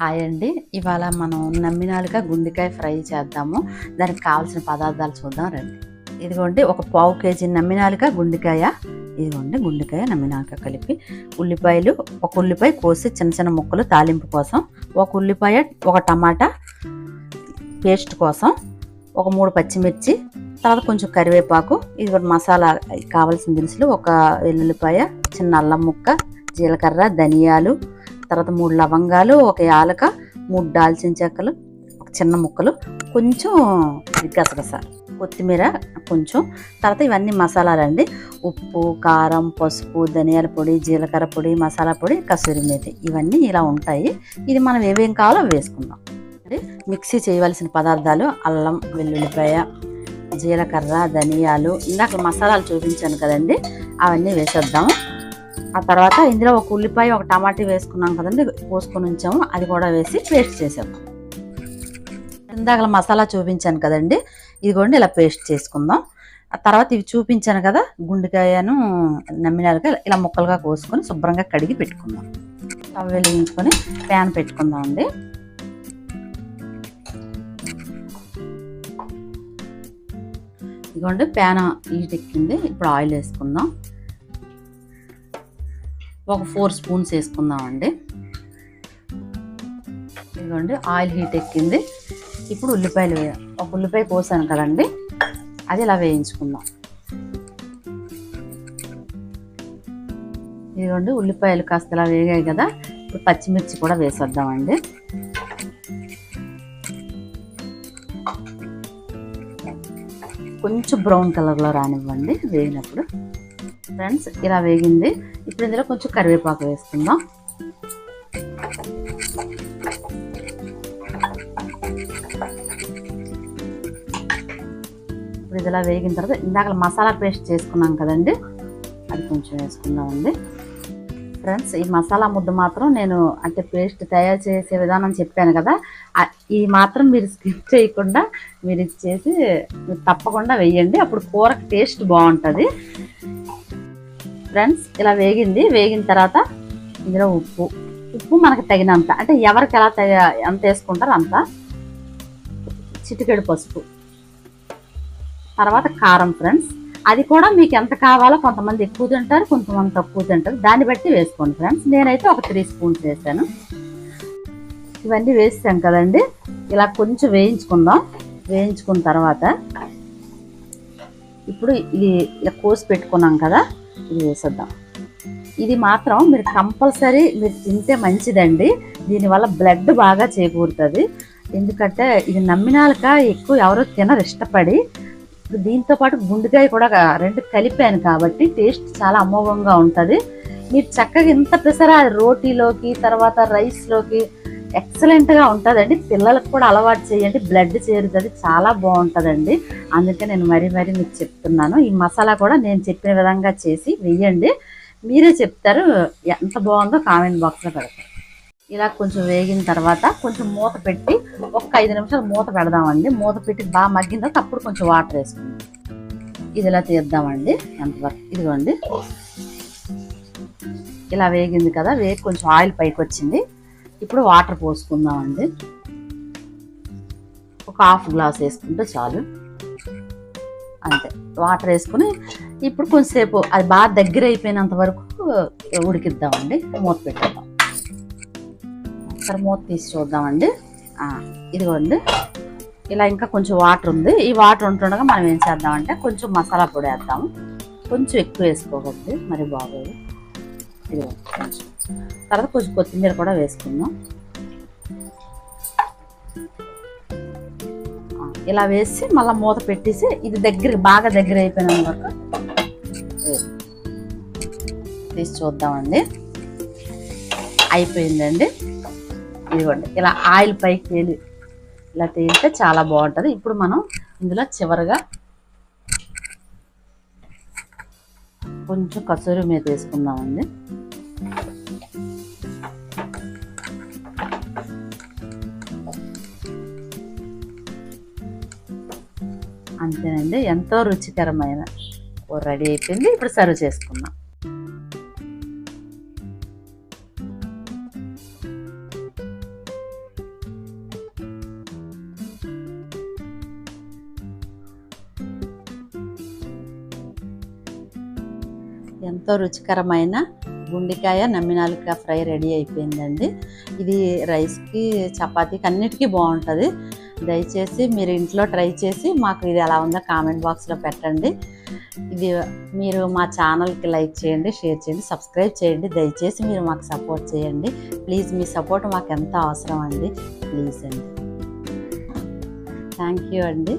Hi అండి. ఇవాళ మనం నమ్మినాలుగా గుండెకాయ ఫ్రై చేద్దాము. దానికి కావాల్సిన పదార్థాలు చూద్దాం రండి. ఇదిగోండి ఒక పావు కేజీ నమ్మినాలుగా గుండెకాయ. ఇదిగోండి గుండెకాయ నమ్మినాలుగా కలిపి ఉల్లిపాయలు ఒక ఉల్లిపాయ కోసి చిన్న చిన్న ముక్కలు తాలింపు కోసం ఒక ఉల్లిపాయ ఒక టమాటా పేస్ట్ కోసం ఒక మూడు పచ్చిమిర్చి తర్వాత కొంచెం కరివేపాకు ఇది మసాలా కావాల్సిన దినుసులు ఒక వెల్లుల్లిపాయ చిన్న అల్లం ముక్క జీలకర్ర ధనియాలు తర్వాత మూడు లవంగాలు ఒక యాలక మూడు దాల్చిన చెక్కలు ఒక చిన్న ముక్కలు కొంచెం గసగస కొత్తిమీర కొంచెం. తర్వాత ఇవన్నీ మసాలాలండి. ఉప్పు కారం పసుపు ధనియాల పొడి జీలకర్ర పొడి మసాలా పొడి కసూరి మేతి. ఇవన్నీ ఇలా ఉంటాయి. ఇది మనం ఏమేం కావాలో వేసుకుందాం. అంటే మిక్సీ చేయవలసిన పదార్థాలు అల్లం వెల్లుల్లిపాయ జీలకర్ర ధనియాలు. ఇందాక మసాలాలు చూపించాను కదండి అవన్నీ వేసేద్దాం. ఆ తర్వాత ఇందులో ఒక ఉల్లిపాయ ఒక టమాటా వేసుకున్నాం కదండి పోసుకొని ఉంచాము. అది కూడా వేసి పేస్ట్ చేసాము ఇందాక మసాలా చూపించాను కదండి ఇదిగోండి ఇలా పేస్ట్ చేసుకుందాం. ఆ తర్వాత ఇవి చూపించాను కదా గుండెకాయను నమ్మినాలుగా ఇలా ముక్కలుగా కోసుకొని శుభ్రంగా కడిగి పెట్టుకుందాం. స్టవ్ వెలిగించుకొని ప్యాన్ పెట్టుకుందాం అండి. ఇదిగోండి ప్యాన్ హీట్ ఎక్కింది ఇప్పుడు ఆయిల్ వేసుకుందాం. ఒక ఫోర్ స్పూన్స్ వేసుకుందామండి. ఇదిగోండి ఆయిల్ హీట్ ఎక్కింది. ఇప్పుడు ఉల్లిపాయలు ఒక ఉల్లిపాయ కోసాను కదండి. అది ఇలా వేయించుకుందాం. ఇదిగోండి ఉల్లిపాయలు కాస్త ఇలా వేగాయి కదా. ఇప్పుడు పచ్చిమిర్చి కూడా వేసేద్దామండి. కొంచెం బ్రౌన్ కలర్లో రానివ్వండి వేగినప్పుడు. ఫ్రెండ్స్ ఇలా వేగింది. ఇప్పుడు ఇందులో కొంచెం కరివేపాకు వేసుకుందాం. ఇప్పుడు ఇది ఇలా వేగిన తర్వాత ఇందాక మసాలా పేస్ట్ చేసుకున్నాం కదండి అది కొంచెం వేసుకుందామండి. ఫ్రెండ్స్ ఈ మసాలా ముద్ద మాత్రం నేను అంటే పేస్ట్ తయారు చేసే విధానం చెప్పాను కదా ఈ మాత్రం మీరు స్కిప్ చేయకుండా మీరు ఇది చేసి తప్పకుండా వేయండి. అప్పుడు కూరకు టేస్ట్ బాగుంటుంది. ఫ్రెండ్స్ ఇలా వేగింది. వేగిన తర్వాత ఇందులో ఉప్పు. ఉప్పు మనకు తగినంత. అంటే ఎవరికి ఎలా తగ ఎంత వేసుకుంటారో అంత. చిటికెడు పసుపు. తర్వాత కారం ఫ్రెండ్స్. అది కూడా మీకు ఎంత కావాలో కొంతమంది ఎక్కువ తింటారు కొంతమంది తక్కువ తింటారు. దాన్ని బట్టి వేసుకోండి ఫ్రెండ్స్. నేనైతే ఒక త్రీ స్పూన్స్ వేసాను. ఇవన్నీ వేసాం కదండి. ఇలా కొంచెం వేయించుకుందాం. వేయించుకున్న తర్వాత ఇప్పుడు ఇది ఇలా కోసి పెట్టుకున్నాం కదా. ఇది వేసేద్దాం ఇది మాత్రం మీరు కంపల్సరీ మీరు తింటే మంచిదండి. దీనివల్ల బ్లడ్ బాగా చేకూరుతుంది. ఎందుకంటే ఇది నమ్మినాక ఎక్కువ ఎవరో తినరు ఇష్టపడి. దీంతో పాటు గుండెకాయ కూడా రెండు కలిపాను కాబట్టి టేస్ట్ చాలా అమోఘంగా ఉంటుంది. మీరు చక్కగా ఇంత పెసరా రోటీలోకి తర్వాత రైస్లోకి ఎక్సలెంట్గా ఉంటుందండి. పిల్లలకు కూడా అలవాటు చేయండి. బ్లడ్ చేరుతుంది. చాలా బాగుంటుందండి. అందుకే నేను మరీ మరీ మీకు చెప్తున్నాను. ఈ మసాలా కూడా నేను చెప్పిన విధంగా చేసి వేయండి. మీరే చెప్తారు ఎంత బాగుందో కామెంట్ బాక్స్లో పెడతారు. ఇలా కొంచెం వేగిన తర్వాత కొంచెం మూత పెట్టి ఒక ఐదు నిమిషాలు మూత పెడదామండి. మూత పెట్టి బాగా మగ్గిన తర్వాత అప్పుడు కొంచెం వాటర్ వేసుకుందాం. ఇది ఇలా తీద్దామండి. ఎంతవరకు? ఇదిగోండి. ఇలా వేగింది కదా. వేగి కొంచెం ఆయిల్ పైకి వచ్చింది ఇప్పుడు వాటర్ పోసుకుందామండి. ఒక హాఫ్ గ్లాస్ వేసుకుంటే చాలు. అంతే వాటర్ వేసుకుని ఇప్పుడు కొంచెంసేపు అది బాగా దగ్గర అయిపోయినంత వరకు ఉడికిద్దామండి. మూత పెట్టేద్దాం. ఒకసారి మూత తీసి చూద్దామండి. ఇదిగోండి. ఇలా ఇంకా కొంచెం వాటర్ ఉంది. ఈ వాటర్ ఉంటుండగా మనం ఏం చేద్దామంటే కొంచెం మసాలా పొడి వేద్దాము. కొంచెం ఎక్కువ వేసుకోకండి మరి బాగోదు. ఇదిగోండి కొంచెం. తర్వాత కొంచెం కొత్తిమీర కూడా వేసుకుందాం. ఇలా వేసి మళ్ళీ మూత పెట్టేసి ఇది దగ్గర బాగా దగ్గర అయిపోయిన వరకు తీసి చూద్దామండి. అయిపోయిందండి. ఇదిగోండి ఇలా ఆయిల్ పైకి తేలి ఇలా తేలితే చాలా బాగుంటుంది. ఇప్పుడు మనం ఇందులో చివరిగా కొంచెం కసూరి మీద వేసుకుందామండి. అంతేనండి. ఎంతో రుచికరమైన కూర రెడీ అయిపోయింది. ఇప్పుడు సర్వ్ చేసుకుందాం. ఎంతో రుచికరమైన గుండెకాయ నమ్మినాలుక ఫ్రై రెడీ అయిపోయిందండి. ఇది రైస్కి చపాతీకి అన్నిటికీ బాగుంటుంది. దయచేసి మీరు ఇంట్లో ట్రై చేసి మాకు ఇది ఎలా ఉందో కామెంట్ బాక్స్లో పెట్టండి. ఇది మీరు మా ఛానల్కి లైక్ చేయండి షేర్ చేయండి సబ్స్క్రైబ్ చేయండి. దయచేసి మీరు మాకు సపోర్ట్ చేయండి. ప్లీజ్ మీ సపోర్ట్ మాకు ఎంత అవసరం అండి. ప్లీజ్ అండి. థ్యాంక్ యూ అండి.